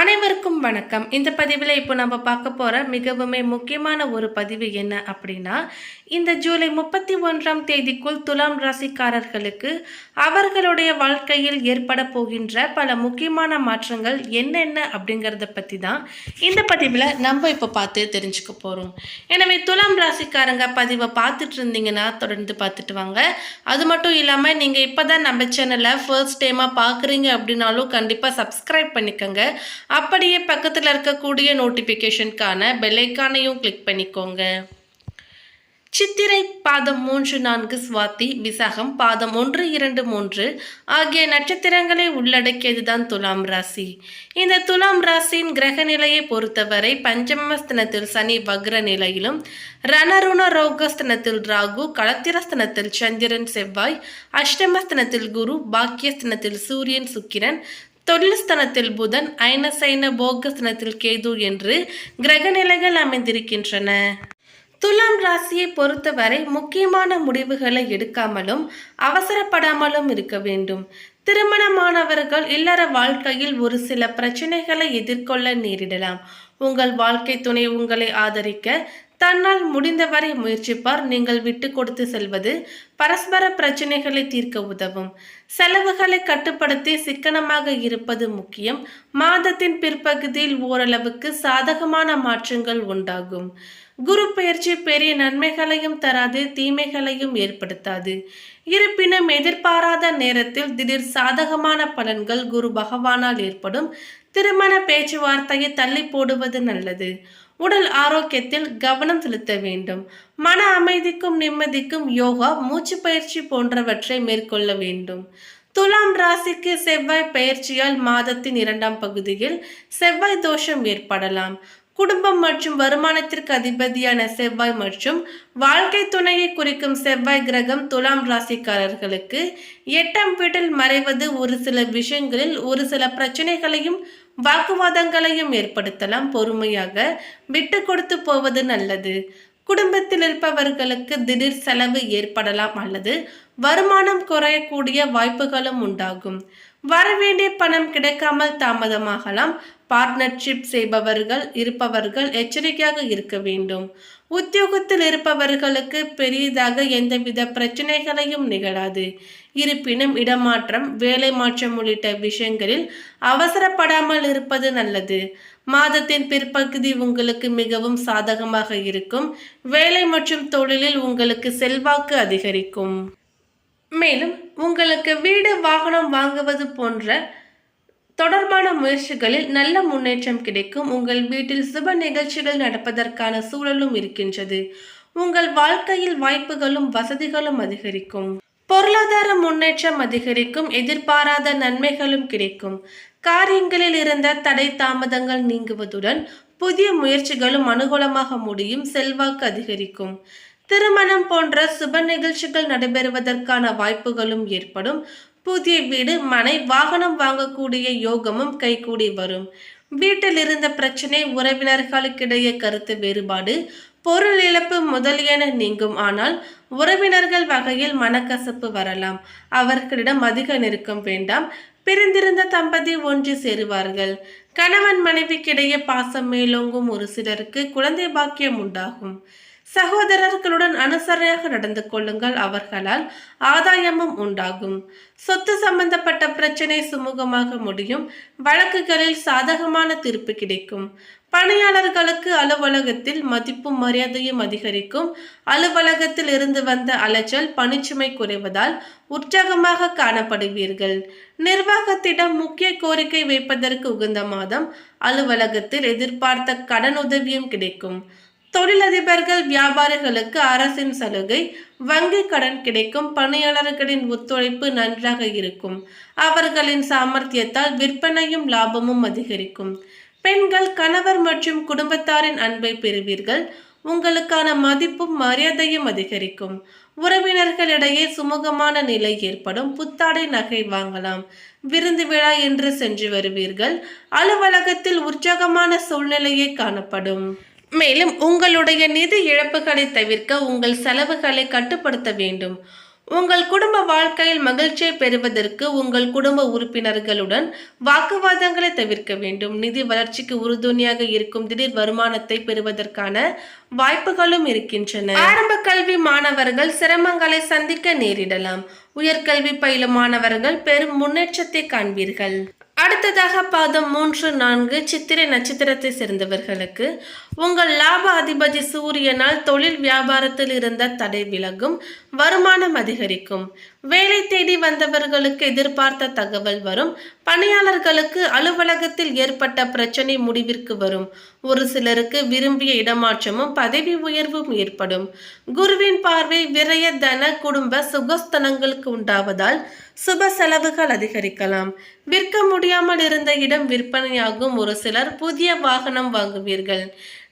அனைவருக்கும் வணக்கம். இந்த பதிவில் இப்போ நம்ம பார்க்க போகிற மிகவுமே முக்கியமான ஒரு பதிவு என்ன அப்படின்னா இந்த ஜூலை முப்பத்தி ஒன்றாம் தேதிக்குள் துலாம் ராசிக்காரர்களுக்கு அவர்களுடைய வாழ்க்கையில் ஏற்பட போகின்ற பல முக்கியமான மாற்றங்கள் என்னென்ன அப்படிங்கிறத பற்றி தான் இந்த பதிவில் நம்ம இப்போ பார்த்து தெரிஞ்சுக்க போகிறோம் எனவே துலாம் ராசிக்காரங்க பதிவை பார்த்துட்டு இருந்தீங்கன்னா தொடர்ந்து பார்த்துட்டு வாங்க. அது மட்டும் இல்லாமல் நீங்கள் இப்போ தான் நம்ம சேனலை ஃபர்ஸ்ட் டைமாக பார்க்குறீங்க அப்படின்னாலும் கண்டிப்பாக சப்ஸ்கிரைப் பண்ணிக்கோங்க. அப்படியே பக்கத்தில் இருக்கக்கூடிய நோட்டிஃபிகேஷனுக்கான பெல்லைக்கானையும் கிளிக் பண்ணிக்கோங்க. சித்திரை பாதம் மூன்று நான்கு சுவாத்தி விசாகம் பாதம் ஒன்று இரண்டு மூன்று ஆகிய நட்சத்திரங்களை உள்ளடக்கியதுதான் துலாம் ராசி. இந்த துலாம் ராசியின் கிரக நிலையை பொறுத்தவரை பஞ்சமஸ்தனத்தில் சனி வக்ர நிலையிலும் ரணருண ரோகஸ்தனத்தில் ராகு களத்திரஸ்தனத்தில் சந்திரன் செவ்வாய் அஷ்டமஸ்தனத்தில் குரு பாக்கியஸ்தனத்தில் சூரியன் சுக்கிரன் தொழில்ஸ்தனத்தில் புதன் ஐனசைன போகஸ்தனத்தில் கேது என்று கிரகநிலைகள் அமைந்திருக்கின்றன. துலாம் ராசியை பொறுத்தவரை முக்கியமான முடிவுகளை எடுக்காமலும் அவசரப்படாமலும் இருக்க வேண்டும். திருமணமானவர்கள் இல்லற வாழ்க்கையில் ஒரு சில பிரச்சனைகளை எதிர்கொள்ள நேரிடலாம். உங்கள் வாழ்க்கை துணை உங்களை ஆதரிக்க தன்னால் முடிந்தவரை முயற்சிப்பார். நீங்கள் விட்டு கொடுத்து செல்வது பரஸ்பர பிரச்சனைகளை தீர்க்க உதவும். செலவுகளை கட்டுப்படுத்தி சிக்கனமாக இருப்பது முக்கியம். மாதத்தின் பிற்பகுதியில் ஓரளவுக்கு சாதகமான மாற்றங்கள் உண்டாகும். குரு பயிற்சி பெரிய நன்மைகளையும் தராது தீமைகளையும் ஏற்படுத்தாது. இருப்பினும் எதிர்பாராத நேரத்தில் திடீர் சாதகமான பலன்கள் குரு பகவானால் ஏற்படும். திருமண பேச்சுவார்த்தையை தள்ளி போடுவது நல்லது. உடல் ஆரோக்கியத்தில் கவனம் செலுத்த வேண்டும். மன அமைதிக்கும் நிம்மதிக்கும் யோகா மூச்சு பயிற்சி போன்றவற்றை மேற்கொள்ள வேண்டும். துலாம் ராசிக்கு செவ்வாய் பயிற்சியால் மாதத்தின் இரண்டாம் பகுதியில் செவ்வாய் தோஷம் ஏற்படலாம். குடும்பம் மற்றும் வருமானத்திற்கு அதிபதியான செவ்வாய் மற்றும் வாழ்க்கை துணையை குறிக்கும் செவ்வாய் கிரகம் துலாம் ராசிக்காரர்களுக்கு எட்டாம் வீட்டில் மறைவது ஒரு சில விஷயங்களில் ஒரு சில பிரச்சனைகளையும் வாக்குவாதங்களையும் ஏற்படுத்தலாம். பொறுமையாக விட்டு கொடுத்து போவது நல்லது. குடும்பத்தில் இருப்பவர்களுக்கு திடீர் செலவு ஏற்படலாம் அல்லது வருமானம் குறையக்கூடிய வாய்ப்புகளும் உண்டாகும். வரவேண்டிய பணம் கிடைக்காமல் தாமதமாகலாம். பார்ட்னர்ஷிப் செய்பவர்கள் இருப்பவர்கள் எச்சரிக்கையாக இருக்க வேண்டும். உத்தியோகத்தில் இருப்பவர்களுக்கு பெரியதாக எந்தவித பிரச்சனைகளையும் நிகழாது. இருப்பினும் இடமாற்றம் வேலை மாற்றம் உள்ளிட்ட விஷயங்களில் அவசரப்படாமல் இருப்பது நல்லது. மாதத்தின் பிற்பகுதி உங்களுக்கு மிகவும் சாதகமாக இருக்கும். வேலை மற்றும் தொழிலில் உங்களுக்கு செல்வாக்கு அதிகரிக்கும். மேலும் உங்களுக்கு வீடு வாகனம் வாங்குவது போன்ற தொடர்பான முயற்சிகளில் நல்ல முன்னேற்றம் கிடைக்கும். உங்கள் வீட்டில் சுப நிகழ்ச்சிகள் நடப்பதற்கான சூழலும் இருக்கின்றது. உங்கள் வாழ்க்கையில் வாய்ப்புகளும் வசதிகளும் அதிகரிக்கும். பொருளாதார முன்னேற்றம் அதிகரிக்கும். எதிர்பாராத நன்மைகளும் கிடைக்கும். காரியங்களில் இருந்த தடை தாமதங்கள் நீங்குவதுடன் புதிய முயற்சிகளும் அனுகூலமாக முடியும். செல்வாக்கு அதிகரிக்கும். திருமணம் போன்ற சுப நிகழ்ச்சிகள் நடைபெறுவதற்கான வாய்ப்புகளும் ஏற்படும். புதிய வீடு மனை வாகனம் வாங்கக்கூடிய யோகமும் கைகூடி வரும். வீட்டில் இருந்த பிரச்சனை உறவினர்களுக்கிடையே கருத்து வேறுபாடு பொருள் இழப்பு முதலியன நீங்கும். ஆனால் உறவினர்கள் வகையில் மனக்கசப்பு வரலாம். அவர்களிடம் அதிக நெருக்கம் வேண்டாம். பிரிந்திருந்த தம்பதி ஒன்று சேருவார்கள். கணவன் மனைவிக்கிடையே பாசம் மேலோங்கும் ஒரு சிலருக்கு குழந்தை பாக்கியம் உண்டாகும். சகோதரர்களுடன் அனுசரணையாக நடந்து கொள்ளுங்கள் அவர்களால் ஆதாயமும் உண்டாகும். சொத்து சம்பந்தப்பட்ட பிரச்சனை சுமூகமாக முடியும். வழக்குகளில் சாதகமான தீர்ப்பு கிடைக்கும். பணியாளர்களுக்கு அலுவலகத்தில் மதிப்பும் மரியாதையும் அதிகரிக்கும். அலுவலகத்தில் இருந்து வந்த அலைச்சல் பணிச்சுமை குறைவதால் உற்சாகமாக காணப்படுவீர்கள். நிர்வாகத்திடம் முக்கிய கோரிக்கை வைப்பதற்கு உகந்த மாதம். அலுவலகத்தில் எதிர்பார்த்த கடன் உதவியும் கிடைக்கும். தொழிலதிபர்கள் வியாபாரிகளுக்கு அரசின் சலுகை வங்கி கடன் கிடைக்கும் பணியாளர்களின் ஒத்துழைப்பு நன்றாக இருக்கும். அவர்களின் சாமர்த்தியத்தால் விற்பனையும் லாபமும் அதிகரிக்கும். பெண்கள் கணவர் மற்றும் குடும்பத்தாரின் அன்பை பெறுவீர்கள். உங்களுக்கான மதிப்பும் மரியாதையும் அதிகரிக்கும். உறவினர்களிடையே சுமூகமான நிலை ஏற்படும். புத்தாடை நகை வாங்கலாம். விருந்து விழா என்று சென்று வருவீர்கள். அலுவலகத்தில் உற்சாகமான சூழ்நிலையே காணப்படும். மேலும் உங்களுடைய நிதி இழப்புகளை தவிர்க்க உங்கள் செலவுகளை கட்டுப்படுத்த வேண்டும். உங்கள் குடும்ப வாழ்க்கையில் மகிழ்ச்சியை பெறுவதற்கு உங்கள் குடும்ப உறுப்பினர்களுடன் வாக்குவாதங்களை தவிர்க்க வேண்டும். நிதி வளர்ச்சிக்கு உறுதுணையாக இருக்கும் திடீர் வருமானத்தை பெறுவதற்கான வாய்ப்புகளும் இருக்கின்றன. ஆரம்ப கல்வி மாணவர்கள் சிரமங்களை சந்திக்க நேரிடலாம். உயர்கல்வி பயிலும் மாணவர்கள் பெரும் முன்னேற்றத்தை காண்பீர்கள். அடுத்ததாக பாதம் மூன்று நான்கு சித்திரை நட்சத்திரத்தை சேர்ந்தவர்களுக்கு உங்கள் லாப அதிபதி சூரியனால் தொழில் வியாபாரத்தில் இருந்த தடை விலகும் வருமானம் அதிகரிக்கும். வேலை தேடி வந்தவர்களுக்கு எதிர்பார்த்த தகவல் வரும். பணியாளர்களுக்கு அலுவலகத்தில் ஏற்பட்ட பிரச்சனை முடிவிற்கு வரும். ஒரு சிலருக்கு விரும்பிய இடமாற்றமும் பதவி உயர்வும் ஏற்படும். குருவின் பார்வை விரய தன குடும்ப சுகஸ்தனங்களுக்கு உண்டாவதால் சுப செலவுகள் அதிகரிக்கலாம். விற்க முடியாமல் இருந்த இடம் விற்பனையாகும். ஒரு சிலர் புதிய வாகனம் வாங்குவீர்கள்.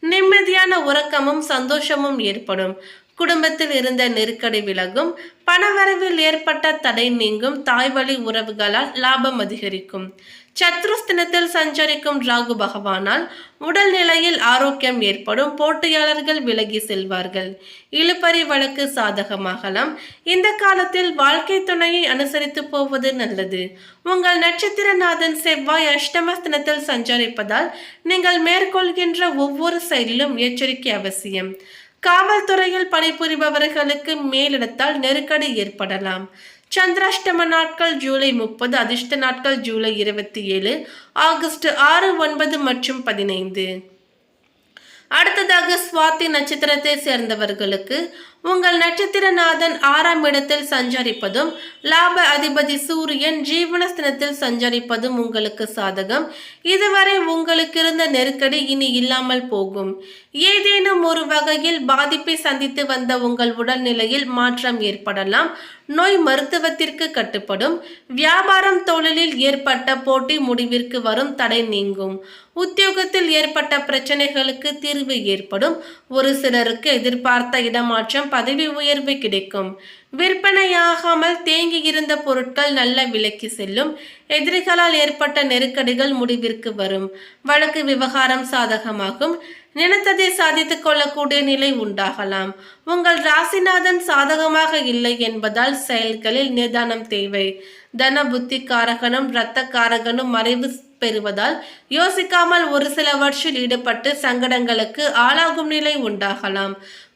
நிம்மதியான உறக்கமும் சந்தோஷமும் ஏற்படும். குடும்பத்தில் இருந்த நெருக்கடி விலகும். பணவரவில் ஏற்பட்ட தடை நீங்கும். தாய்வழி உறவுகளால் லாபம் அதிகரிக்கும். சத்ருஸ்தினத்தில் சஞ்சரிக்கும் ராகு பகவானால் உடல் நிலையில் ஆரோக்கியம் ஏற்படும் போட்டியாளர்கள் விலகி செல்வார்கள். இழுபறி வழக்கு சாதகமாகலாம். இந்த காலத்தில் வாழ்க்கை துணையை அனுசரித்து போவது நல்லது. உங்கள் நட்சத்திரநாதன் செவ்வாய் அஷ்டமஸ்தினத்தில் சஞ்சரிப்பதால் நீங்கள் மேற்கொள்கின்ற ஒவ்வொரு செயலிலும் எச்சரிக்கை அவசியம். காவல்துறையில் பணிபுரிபவர்களுக்கு மேலிடத்தால் நெருக்கடி ஏற்படலாம். சந்திராஷ்டம நாட்கள் ஜூலை முப்பது அதிர்ஷ்ட நாட்கள் ஜூலை இருபத்தி ஏழு ஆகஸ்ட் ஆறு ஒன்பது மற்றும் பதினைந்து. அடுத்ததாக சுவாதி நட்சத்திரத்தை சேர்ந்தவர்களுக்கு உங்கள் நட்சத்திரநாதன் ஆறாம் இடத்தில் சஞ்சரிப்பதும் லாப அதிபதி சூரியன் ஜீவனஸ்தனத்தில் சஞ்சரிப்பதும் உங்களுக்கு சாதகம். இதுவரை உங்களுக்கு இருந்த நெருக்கடி இனி இல்லாமல் போகும். ஏதேனும் ஒரு வகையில் பாதிப்பை சந்தித்து வந்த உங்கள் உடல்நிலையில் மாற்றம் ஏற்படலாம். நோய் மருத்துவத்திற்கு கட்டுப்படும். வியாபாரம் தொழிலில் ஏற்பட்ட போட்டி முடிவிற்கு வரும் தடை நீங்கும். உத்தியோகத்தில் ஏற்பட்ட பிரச்சனைகளுக்கு தீர்வு ஏற்படும். ஒரு சிலருக்கு எதிர்பார்த்த இடமாற்றம் பதவி உயர்வு கிடைக்கும். விற்பனையாகாமல் தேங்கி இருந்த பொருட்கள் நல்ல விலைக்கு செல்லும். எதிரிகளால் ஏற்பட்ட நெருக்கடிகள் முடிவிற்கு வரும். வழக்கு விவகாரம் சாதகமாகும். நினைத்ததை சாதித்துக் கொள்ளக்கூடிய நிலை உண்டாகலாம். உங்கள் ராசிநாதன் சாதகமாக இல்லை என்பதால் செயல்களில் நிதானம் தேவை. தன புத்தி காரகனும் இரத்த காரகனும் மறைவு பெறுவதால் யோசிக்காமல் ஒரு சில சிலவற்றில் ஈடுபட்டு சங்கடங்களுக்கு ஆளாகும் நிலை உண்டாகலாம்.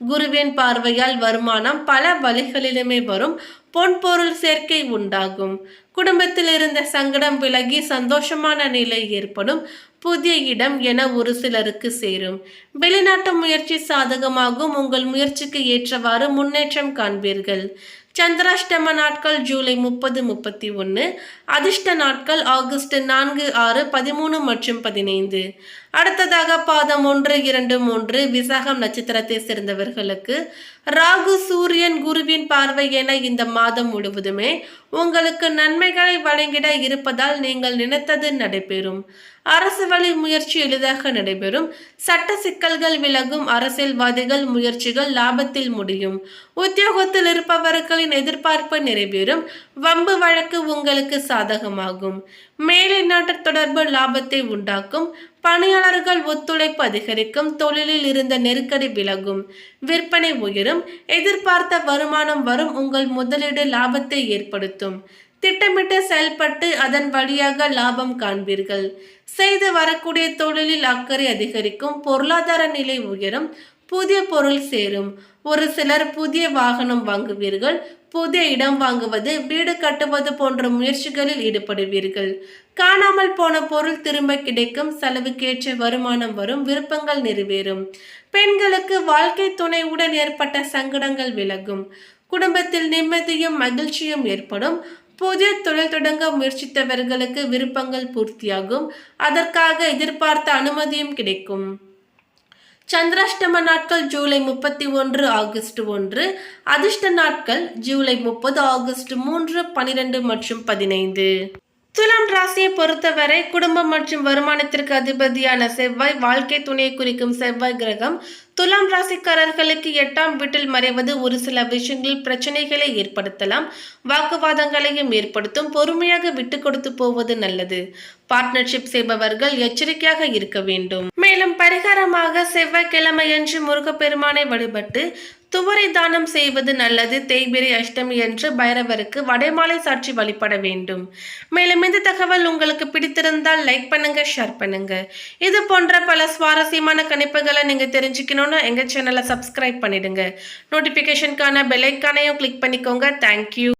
குருவின் பார்வையால் வருமானம் பல வழிகளிலுமே வரும். பொன்பொருள் சேர்க்கை உண்டாகும். குடும்பத்தில் இருந்த சங்கடம் விலகி சந்தோஷமான நிலை ஏற்படும். புதிய இடம் என ஒரு சிலருக்கு சேரும். வெளிநாட்டு முயற்சி சாதகமாகும். உங்கள் முயற்சிக்கு ஏற்றவாறு முன்னேற்றம் காண்பீர்கள். சந்திராஷ்டம நாட்கள் ஜூலை முப்பது முப்பத்தி ஒன்று அதிர்ஷ்ட நாட்கள் ஆகஸ்ட் நான்கு ஆறு பதிமூணு மற்றும் பதினைந்து. அடுத்ததாக பாதம் ஒன்று இரண்டு மூன்று விசாகம் நட்சத்திரத்தை சேர்ந்தவர்களுக்கு ராகு சூரியன் குருவின் பார்வை என இந்த மாதம் முழுவதுமே உங்களுக்கு நன்மைகளை வழங்கிட இருப்பதால் நீங்கள் நினைத்தது நடைபெறும். அரசு வழி முயற்சி எளிதாக நடைபெறும். சட்ட சிக்கல்கள் விலகும். அரசியல்வாதிகள் முயற்சிகள் லாபத்தில் முடியும். உத்தியோகத்தில் இருப்பவர்களின் எதிர்பார்ப்பு நிறைவேறும். வம்பு வழக்கு உங்களுக்கு சாதகமாகும். மேலை நாட்டு தொடர்பு லாபத்தை உண்டாக்கும். பணியாளர்கள் ஒத்துழைப்பு அதிகரிக்கும் தொழிலில் இருந்த நெருக்கடி விலகும் விற்பனை உயரும் எதிர்பார்த்த வருமானம் வரும் உங்கள் முதலீடு லாபத்தை ஏற்படுத்தும். திட்டமிட்டு செயல்பட்டு அதன் வழியாக லாபம் காண்பீர்கள். செய்து வரக்கூடிய தொழிலில் அக்கறை அதிகரிக்கும் பொருளாதார நிலை உயரும் புதிய பொருள் சேரும். ஒரு சிலர் புதிய வாகனம் வாங்குவீர்கள். புதிய இடம் வாங்குவது வீடு கட்டுவது போன்ற முயற்சிகளில் ஈடுபடுவீர்கள். காணாமல் போன பொருள் திரும்ப கிடைக்கும். செலவுக்கேற்ற வருமானம் வரும். விருப்பங்கள் நிறைவேறும். பெண்களுக்கு வாழ்க்கை துணையுடன் ஏற்பட்ட சங்கடங்கள் விலகும். குடும்பத்தில் நிம்மதியும் மகிழ்ச்சியும் ஏற்படும். புதிய தொழில் தொடங்க முயற்சித்தவர்களுக்கு விருப்பங்கள் பூர்த்தியாகும். அதற்காக எதிர்பார்த்த அனுமதியும் கிடைக்கும். சந்திராஷ்டம நாட்கள் ஜூலை முப்பத்தி ஒன்று ஆகஸ்ட் ஒன்று. அதிர்ஷ்ட நாட்கள் ஜூலை முப்பது ஆகஸ்ட் மூன்று பனிரெண்டு மற்றும் பதினைந்து. துலாம் ராசியை பொறுத்தவரை குடும்பம் மற்றும் வருமானத்திற்கு அதிபதியான செவ்வாய் வாழ்க்கை துணையை குறிக்கும் செவ்வாய் கிரகம் துலாம் ராசிக்காரர்களுக்கு எட்டாம் வீட்டில் மறைவது ஒரு சில விஷயங்களில் பிரச்சனைகளை ஏற்படுத்தலாம். வாக்குவாதங்களையும் ஏற்படுத்தும். பொறுமையாக விட்டு கொடுத்து போவது நல்லது. பார்ட்னர்ஷிப் செய்பவர்கள் எச்சரிக்கையாக இருக்க வேண்டும். மேலும் பரிகாரமாக செவ்வாய்க்கிழமையன்று முருகப்பெருமானை வழிபட்டு துவரை தானம் செய்வது நல்லது. தேய்பிரை அஷ்டமி என்று பைரவருக்கு வடைமாலை சாட்சி வழிபட வேண்டும். மேலும் இந்த தகவல் உங்களுக்கு பிடித்திருந்தால் லைக் பண்ணுங்க ஷேர் பண்ணுங்க. இது போன்ற பல சுவாரஸ்யமான கணிப்புகளை நீங்க தெரிஞ்சுக்கணும். தெரிஞ்சுக்கணுன்னா எங்கள் சேனலை சப்ஸ்கிரைப் பண்ணிவிடுங்க நோட்டிஃபிகேஷனுக்கான பெல்லைக்கானையும் கிளிக் பண்ணிக்கோங்க. தேங்க்யூ